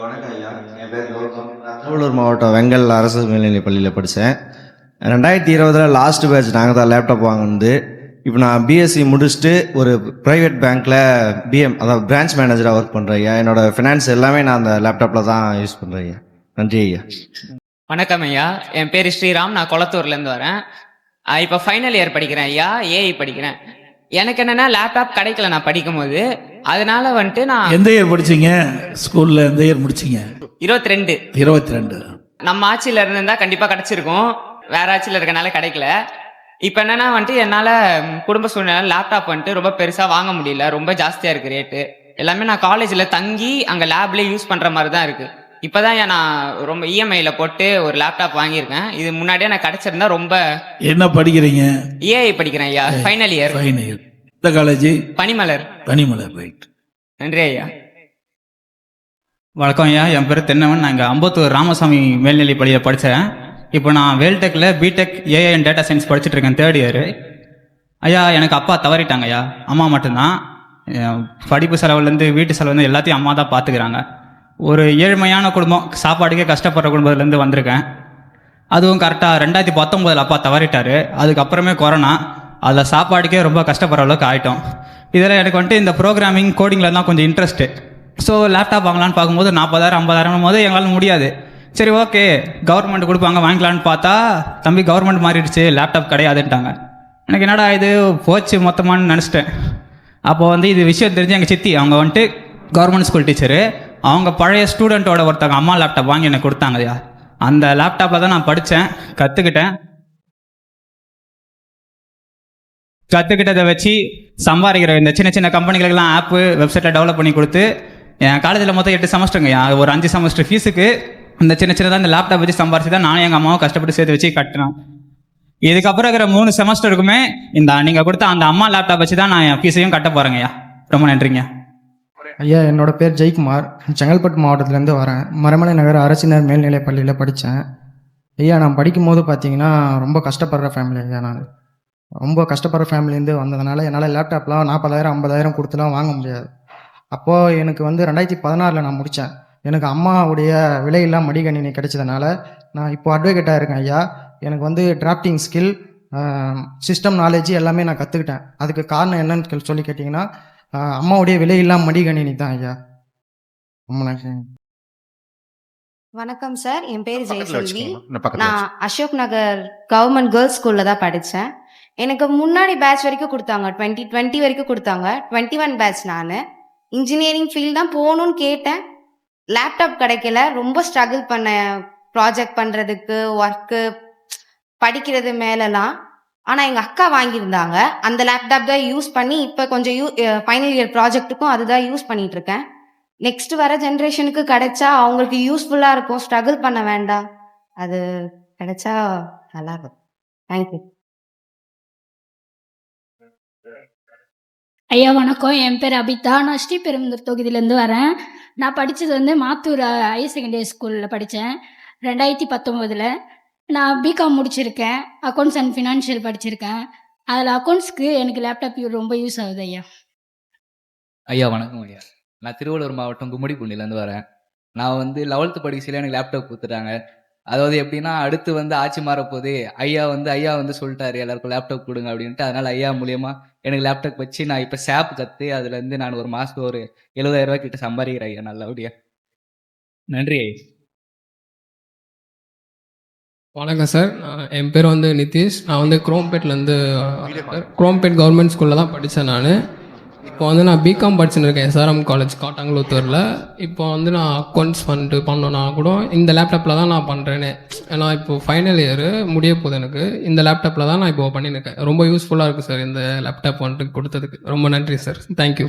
வணக்கம் ஐயா. என் பேர் கௌதம் திருவள்ளூர் மாவட்டம் வெங்கல் அரசு மேல்நிலைப் பள்ளியில் படித்தேன். ரெண்டாயிரத்தி இருபதில் லாஸ்ட் பேட்ச் நாங்கள் தான் லேப்டாப் வாங்கினது. இப்போ நான் பிஎஸ்சி முடிச்சுட்டு ஒரு ப்ரைவேட் பேங்க்கில் பிஎம் அதாவது பிரான்ச் மேனேஜராக ஒர்க் பண்ணுறேன் ஐயா. என்னோட ஃபினான்ஸ் எல்லாமே நான் அந்த லேப்டாப்பில் தான் யூஸ் பண்ணுறேன் ஐயா. நன்றி ஐயா. வணக்கம் ஐயா. என் பேர் ஸ்ரீராம். நான் கொளத்தூர்லேருந்து வரேன். இப்போ ஃபைனல் இயர் படிக்கிறேன் ஐயா. ஏஐ படிக்கிறேன். எனக்கு என்னன்னா லேப்டாப் கிடைக்கல நான் படிக்கும்போது. அதனால வந்துட்டு நான் எந்த இயர் படிச்சீங்க? ஸ்கூல்ல எந்த இயர் முடிச்சீங்க? இருபத்தி ரெண்டு இருபத்தி ரெண்டு நம்ம ஆட்சியில் இருந்திருந்தா கண்டிப்பாக கிடைச்சிருக்கும். வேற ஆட்சியில் இருக்கனால கிடைக்கல. இப்போ என்னன்னா வந்துட்டு என்னால் குடும்ப சூழ்நிலை லேப்டாப் வந்துட்டு ரொம்ப பெருசாக வாங்க முடியல. ரொம்ப ஜாஸ்தியாக இருக்கு ரேட்டு எல்லாமே நான் காலேஜில் தங்கி அங்கே லேப்லேயே யூஸ் பண்ணுற மாதிரி தான் இருக்கு. இப்போதான் ஏன் நான் ரொம்ப E இஎம்ஐயில் போட்டு ஒரு லேப்டாப் வாங்கியிருக்கேன். இது முன்னாடியே நான் கிடைச்சிருந்தா ரொம்ப என்ன படிக்கிறீங்க? ஏஐ படிக்கிறேன் ஐயா. ஃபைனல் இயர் ஃபைன் இயர் எந்த காலேஜ் பனிமலர். கனிமலர் ரைட் நன்றி ஐயா. வணக்கம் ஐயா என் பேர் தென்னவன். நான் இங்கே அம்பத்தூர் ராமசாமி மேல்நிலை பள்ளியில் படித்தேன் இப்போ நான் வேல்டெக்கில் BTech AI and data science படிச்சுட்டு இருக்கேன் தேர்ட் இயர் ஐயா எனக்கு அப்பா தவறிட்டாங்க ஐயா. அம்மா மட்டும்தான். படிப்பு செலவுலேருந்து வீட்டு செலவுலேருந்து எல்லாத்தையும் அம்மா தான் பார்த்துக்கிறாங்க ஒரு ஏழ்மையான குடும்பம் சாப்பாட்டுக்கே கஷ்டப்படுற குடும்பத்துலேருந்து வந்திருக்கேன். அதுவும் கரெக்டாக ரெண்டாயிரத்தி பத்தொம்போதில் அப்பா தவறிட்டார். அதுக்கப்புறமே கொரோனா அதில் சாப்பாடுக்கே ரொம்ப கஷ்டப்படுற அளவுக்கு ஆகிட்டோம் இதில் எனக்கு வந்துட்டு இந்த ப்ரோக்ராமிங் கோடிங்கில் தான் கொஞ்சம் இன்ட்ரெஸ்ட்டு ஸோ லேப்டாப் வாங்கலான்னு பார்க்கும்போது நாற்பதாயிரம் ஐம்பதாயிரம் போது எங்களால் முடியாது. சரி ஓகே கவர்மெண்ட் கொடுப்பாங்க வாங்கிக்கலான்னு பார்த்தா தம்பி கவர்மெண்ட் மாறிடுச்சு லேப்டாப் கிடையாதுன்ட்டாங்க. எனக்கு என்னடா இது போச்சு மொத்தமானு நினச்சிட்டேன். அப்போ வந்து இது விஷயம் தெரிஞ்சு எங்கள் சித்தி அவங்க வந்துட்டு கவர்மெண்ட் ஸ்கூல் டீச்சரு அவங்க பழைய ஸ்டூடெண்ட்டோட ஒருத்தவங்க அம்மா லேப்டாப் வாங்கி எனக்கு கொடுத்தாங்கய்யா. அந்த லேப்டாப்பில் தான் நான் படித்தேன் கற்றுக்கிட்டேன் கற்றுக்கிட்டதை வச்சு சம்பாதிக்கிற இந்த சின்ன சின்ன கம்பெனிகளுக்கெல்லாம் ஆப்பு வெப்சைட்டை டெவலப் பண்ணி கொடுத்து என் காலேஜில் மொத்தம் எட்டு செமஸ்டருங்க ஒரு அஞ்சு செமஸ்டர் ஃபீஸுக்கு இந்த சின்ன சின்னதாக இந்த லேப்டாப் வச்சு சம்பாரிச்சு தான் நானும் எங்கள் அம்மாவும் கஷ்டப்பட்டு சேர்த்து வச்சு கட்டினோம். இதுக்கப்புறம் இருக்கிற மூணு செமஸ்டருக்குமே இந்த நீங்கள் கொடுத்த அந்த அம்மா லேப்டாப் வச்சு தான் நான் என் ஃபீஸையும் கட்ட போகிறேங்கய்யா ரொம்ப நன்றிங்க ஐயா என்னோட பேர் ஜெய்குமார். செங்கல்பட்டு மாவட்டத்துலேருந்து வரேன். மரமலை நகர் அரசினர் மேல்நிலைப் பள்ளியில் படித்தேன் ஐயா நான் படிக்கும்போது பார்த்தீங்கன்னா ரொம்ப கஷ்டப்படுற ஃபேமிலி ஐயா நான். ரொம்ப கஷ்டப்படுற ஃபேமிலிலேருந்து வந்ததுனால என்னால் லேப்டாப்லாம் நாற்பதாயிரம் ஐம்பதாயிரம் கொடுத்துலாம் வாங்க முடியாது. அப்போது எனக்கு வந்து ரெண்டாயிரத்தி பதினாறில் நான் முடித்தேன் எனக்கு அம்மாவுடைய விலையில்லா மடிகணினி கிடைச்சதுனால நான் இப்போ அட்வொகேட்டாக இருக்கேன் ஐயா. எனக்கு வந்து டிராஃப்டிங் ஸ்கில் சிஸ்டம் நாலேஜ் எல்லாமே நான் கற்றுக்கிட்டேன் அதுக்கு காரணம் என்னன்னு சொல்லி கேட்டிங்கன்னா அம்மாவுடைய விலையில்லா மடிகணினி தான் ஐயா. ரொம்ப வணக்கம் சார். என் பேர் ஜெயசெல்வி நான் அசோக் நகர் கவர்மெண்ட் கேர்ள்ஸ் ஸ்கூல்ல தான் படித்தேன் எனக்கு முன்னாடி பேட்ச் வரைக்கும் கொடுத்தாங்க. டுவெண்ட்டி டுவெண்ட்டி வரைக்கும் கொடுத்தாங்க. டுவெண்ட்டி ஒன் பேட்ச் நான். இன்ஜினியரிங் ஃபீல்ட் தான் போகணும்னு கேட்டேன். லேப்டாப் கிடைக்கல. ரொம்ப ஸ்ட்ரகிள் பண்ணேன் ப்ராஜெக்ட் பண்ணுறதுக்கு ஒர்க்கு படிக்கிறது மேலெலாம். ஆனால் எங்கள் அக்கா வாங்கியிருந்தாங்க. அந்த லேப்டாப் தான் யூஸ் பண்ணி இப்போ கொஞ்சம் யூ ஃபைனல் இயர் ப்ராஜெக்ட்டுக்கும் அதுதான் யூஸ் பண்ணிட்டு இருக்கேன். நெக்ஸ்ட் வர ஜென்ரேஷனுக்கு கிடைச்சா அவங்களுக்கு யூஸ்ஃபுல்லாக இருக்கும். ஸ்ட்ரகிள் பண்ண வேண்டாம். அது கிடைச்சா நல்லா இருக்கும். தேங்க்யூ ஐயா வணக்கம். என் பேர் அபிதா. நான் ஸ்ரீபெரும்புதூர் தொகுதியிலேருந்து வரேன். நான் படித்தது வந்து மாத்தூர் ஹையர் செகண்டரி ஸ்கூலில் படித்தேன் ரெண்டாயிரத்தி பத்தொம்போதில் நான் பிகாம் முடிச்சிருக்கேன். அக்கௌண்ட்ஸ் அண்ட் ஃபினான்ஷியல் படிச்சிருக்கேன். அதில் அக்கௌண்ட்ஸ்க்கு எனக்கு லேப்டாப் ரொம்ப யூஸ் ஆகுது ஐயா. ஐயா வணக்கம் ஐயா. நான் திருவள்ளூர் மாவட்டம் கும்மிடிப்பூண்டிலேருந்து வரேன். நான் வந்து லெவல்த்து படிக்கையில எனக்கு லேப்டாப் கொடுத்துட்டாங்க. அதாவது எப்படின்னா அடுத்து வந்து ஆட்சி மாறப்போகுது ஐயா வந்து ஐயா வந்து சொல்லிட்டாரு எல்லாருக்கும் லேப்டாப் கொடுங்க அப்படின்ட்டு. அதனால ஐயா மூலியமா எனக்கு லேப்டாப் வச்சு நான் இப்போ சேப் கற்று அதுலேருந்து நான் ஒரு மாதத்துக்கு ஒரு எழுபதாயிரம் ரூபாய் கிட்ட சம்பாதிக்கிறேன் ஐயா நல்லபடியா. நன்றி வணக்கம் சார். என் பேர் வந்து நிதிஷ். நான் வந்து குரோம்பேட்லேருந்து குரோம்பேட் கவர்மெண்ட் ஸ்கூலில் தான் படித்தேன் நான். இப்போ வந்து நான் பிகாம் படிச்சுன்னு இருக்கேன் எஸ்ஆர்எம் காலேஜ் காட்டாங்குளத்தூரில். இப்போ வந்து நான் அக்கௌண்ட்ஸ் பண்ணிட்டு பண்ணோன்னா கூட இந்த லேப்டாப்பில் தான் நான் பண்ணுறேனே ஏன்னா இப்போ ஃபைனல் இயர் முடிய போகுது எனக்கு. இந்த லேப்டாப்பில் தான் நான் இப்போ பண்ணியிருக்கேன் ரொம்ப யூஸ்ஃபுல்லாக இருக்குது சார் இந்த லேப்டாப் வந்துட்டு கொடுத்ததுக்கு. ரொம்ப நன்றி சார் தேங்க்யூ